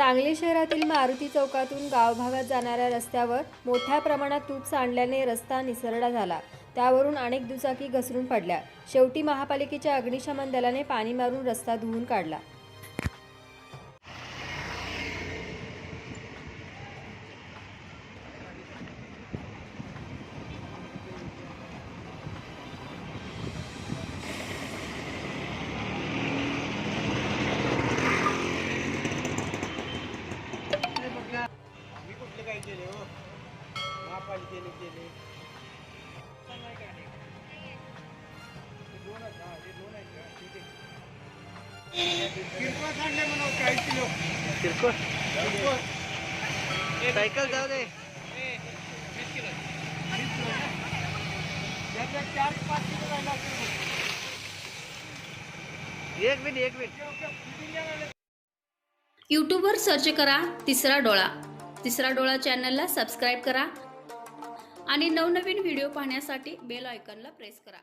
सांगली शहरातील मारुती चौकातून गावभागात जाणाऱ्या रस्त्यावर मोठ्या प्रमाणात तूप सांडल्याने रस्ता निसरडा झाला. त्यावरून अनेक दुचाकी घसरून पडल्या. शेवटी महापालिकेच्या अग्निशमन दलाने पाणी मारून रस्ता धुवून काढला. काय केले हो? महापालिकेने केले दोन आहेत हा हे दोन आहेत का ठीक आहे किरकोळ सांडले म्हणून चाळीस किलो. किरकोळ? किरकोळ. सायकल जाऊ दे. वीस किलो वीस किलो त्याच्यात चार पाच किलो राहिला. एक मिनिट एक मिनिट. यूट्यूबवर सर्च करा तिसरा डोळा. तिसरा डोळा चॅनलला सबस्क्राईब करा आणि नवनवीन व्हिडिओ पाहण्यासाठी बेल आयकॉनला प्रेस करा.